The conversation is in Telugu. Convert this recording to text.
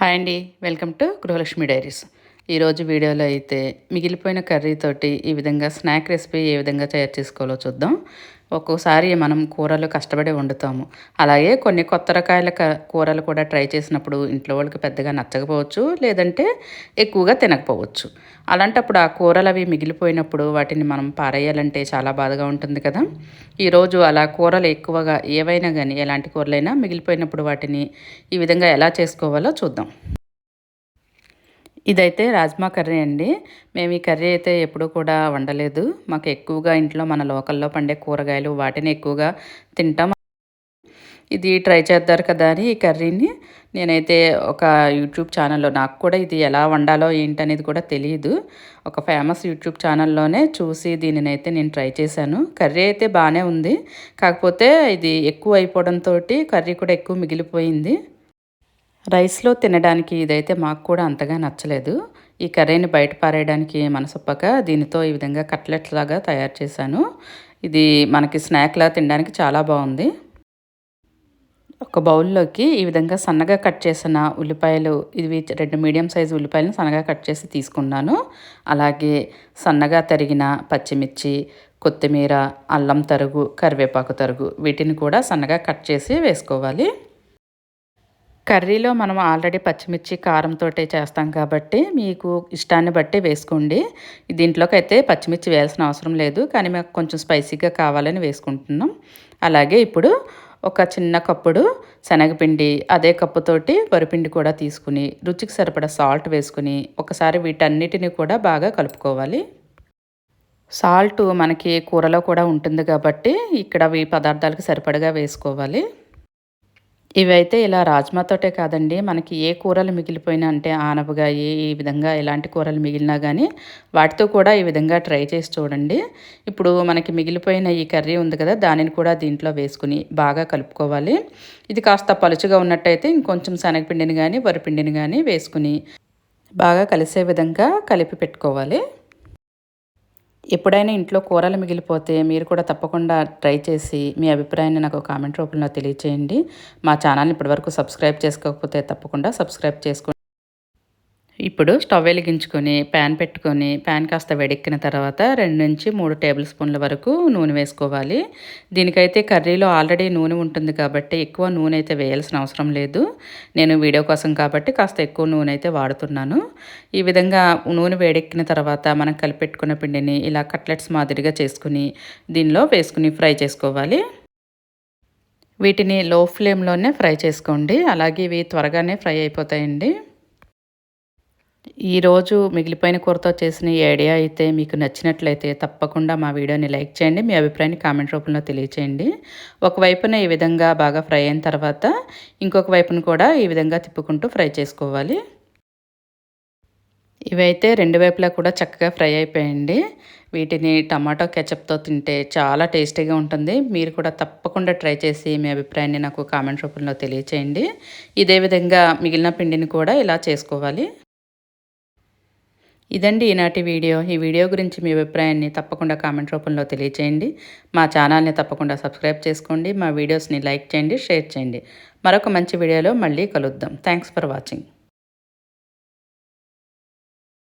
హాయ్ అండి. Welcome to Gruhalakshmi diaries. ఈరోజు వీడియోలో అయితే మిగిలిపోయిన కర్రీతోటి ఈ విధంగా స్నాక్ రెసిపీ ఏ విధంగా తయారు చేసుకోవాలో చూద్దాం. ఒక్కోసారి మనం కూరలు కష్టపడి వండుతాము. అలాగే కొన్ని కొత్త రకాల కూరలు కూడా ట్రై చేసినప్పుడు ఇంట్లో వాళ్ళకి పెద్దగా నచ్చకపోవచ్చు లేదంటే ఎక్కువగా తినకపోవచ్చు. అలాంటప్పుడు ఆ కూరలు అవి మిగిలిపోయినప్పుడు వాటిని మనం పారేయాలంటే చాలా బాధగా ఉంటుంది కదా. ఈరోజు అలా కూరలు ఎక్కువగా ఏవైనా కానీ ఎలాంటి కూరలైనా మిగిలిపోయినప్పుడు వాటిని ఈ విధంగా ఎలా చేసుకోవాలో చూద్దాం. ఇదైతే రాజ్మా కర్రీ అండి. మేము ఈ కర్రీ అయితే ఎప్పుడూ కూడా వండలేదు. మాకు ఎక్కువగా ఇంట్లో మన లోకల్లో పండే కూరగాయలు వాటిని ఎక్కువగా తింటాం. ఇది ట్రై చేద్దారు కదా అని ఈ కర్రీని. నేనైతే ఒక యూట్యూబ్ ఛానల్లో నాకు కూడా ఇది ఎలా వండాలో ఏంటనేది కూడా తెలియదు ఒక ఫేమస్ యూట్యూబ్ ఛానల్లోనే చూసి దీనిని అయితే నేను ట్రై చేశాను. కర్రీ అయితే బాగానే ఉంది. కాకపోతే ఇది ఎక్కువ అయిపోవడంతో కర్రీ కూడా ఎక్కువ మిగిలిపోయింది. రైస్లో తినడానికి ఇదైతే మాకు కూడా అంతగా నచ్చలేదు. ఈ కర్రీని బయట పారేయడానికి మనసొప్పక దీనితో ఈ విధంగా కట్లెట్స్ లాగా తయారు చేశాను. ఇది మనకి స్నాక్లా తినడానికి చాలా బాగుంది. ఒక బౌల్లోకి ఈ విధంగా సన్నగా కట్ చేసిన ఉల్లిపాయలు ఇవి రెండు మీడియం సైజు ఉల్లిపాయలను సన్నగా కట్ చేసి తీసుకున్నాను. అలాగే సన్నగా తరిగిన పచ్చిమిర్చి కొత్తిమీర అల్లం తరుగు కరివేపాకు తరుగు వీటిని కూడా సన్నగా కట్ చేసి వేసుకోవాలి. కర్రీలో మనం ఆల్రెడీ పచ్చిమిర్చి కారంతో చేస్తాం కాబట్టి మీకు ఇష్టాన్ని బట్టి వేసుకోండి. దీంట్లోకి అయితే పచ్చిమిర్చి వేయాల్సిన అవసరం లేదు కానీ మాకు కొంచెం స్పైసీగా కావాలని వేసుకుంటున్నాం. అలాగే ఇప్పుడు ఒక చిన్న కప్పుడు శనగపిండి అదే కప్పుతోటి వరిపిండి కూడా తీసుకుని రుచికి సరిపడా సాల్ట్ వేసుకుని ఒకసారి వీటన్నిటిని కూడా బాగా కలుపుకోవాలి. సాల్ట్ మనకి కూరలో కూడా ఉంటుంది కాబట్టి ఇక్కడ ఈ పదార్థాలకు సరిపడగా వేసుకోవాలి. ఇవైతే ఇలా రాజ్మాతోటే కాదండి. మనకి ఏ కూరలు మిగిలిపోయినా అంటే ఆనపగాయ ఈ విధంగా ఎలాంటి కూరలు మిగిలినా కానీ వాటితో కూడా ఈ విధంగా ట్రై చేసి చూడండి. ఇప్పుడు మనకి మిగిలిపోయిన ఈ కర్రీ ఉంది కదా దానిని కూడా దీంట్లో వేసుకుని బాగా కలుపుకోవాలి. ఇది కాస్త పలుచుగా ఉన్నట్టయితే ఇంకొంచెం శనగపిండిని కానీ వరిపిండిని కానీ వేసుకుని బాగా కలిసే విధంగా కలిపి పెట్టుకోవాలి. ఎప్పుడైనా ఇంట్లో కూరలు మిగిలిపోతే మీరు కూడా తప్పకుండా ట్రై చేసి మీ అభిప్రాయాన్ని నాకు కామెంట్ రూపంలో తెలియచేయండి. మా ఛానల్ని ఇప్పటివరకు సబ్స్క్రైబ్ చేసుకోకపోతే తప్పకుండా సబ్స్క్రైబ్ చేసుకోండి. ఇప్పుడు స్టవ్ వెలిగించుకొని ప్యాన్ పెట్టుకొని ప్యాన్ కాస్త వేడెక్కిన తర్వాత రెండు నుంచి మూడు టేబుల్ స్పూన్ల వరకు నూనె వేసుకోవాలి. దీనికైతే కర్రీలో ఆల్రెడీ నూనె ఉంటుంది కాబట్టి ఎక్కువ నూనె అయితే వేయాల్సిన అవసరం లేదు. నేను వీడియో కోసం కాబట్టి కాస్త ఎక్కువ నూనె అయితే వాడుతున్నాను. ఈ విధంగా నూనె వేడెక్కిన తర్వాత మనం కలిపెట్టుకున్న పిండిని ఇలా కట్లెట్స్ మాదిరిగా చేసుకుని దీనిలో వేసుకుని ఫ్రై చేసుకోవాలి. వీటిని లో ఫ్లేమ్లోనే ఫ్రై చేసుకోండి. అలాగే ఇవి త్వరగానే ఫ్రై అయిపోతాయండి. ఈరోజు మిగిలిపోయిన కూరతో చేసిన ఈ ఐడియా అయితే మీకు నచ్చినట్లయితే తప్పకుండా మా వీడియోని లైక్ చేయండి మీ అభిప్రాయాన్ని కామెంట్ రూపంలో తెలియచేయండి. ఒకవైపున ఈ విధంగా బాగా ఫ్రై అయిన తర్వాత ఇంకొక వైపును కూడా ఈ విధంగా తిప్పుకుంటూ ఫ్రై చేసుకోవాలి. ఇవైతే రెండు వైపులా కూడా చక్కగా ఫ్రై అయిపోయండి వీటిని టమాటో కెచప్తో తింటే చాలా టేస్టీగా ఉంటుంది. మీరు కూడా తప్పకుండా ట్రై చేసి మీ అభిప్రాయాన్ని నాకు కామెంట్ రూపంలో తెలియచేయండి. ఇదే విధంగా మిగిలిన పిండిని కూడా ఇలా చేసుకోవాలి. ఇదండి ఈనాటి వీడియో. ఈ వీడియో గురించి మీ అభిప్రాయాన్ని తప్పకుండా కామెంట్ రూపంలో తెలియచేయండి. మా ఛానల్ని తప్పకుండా సబ్స్క్రైబ్ చేసుకోండి. మా వీడియోస్ని లైక్ చేయండి షేర్ చేయండి. మరొక మంచి వీడియోలో మళ్ళీ కలుద్దాం. Thanks for watching.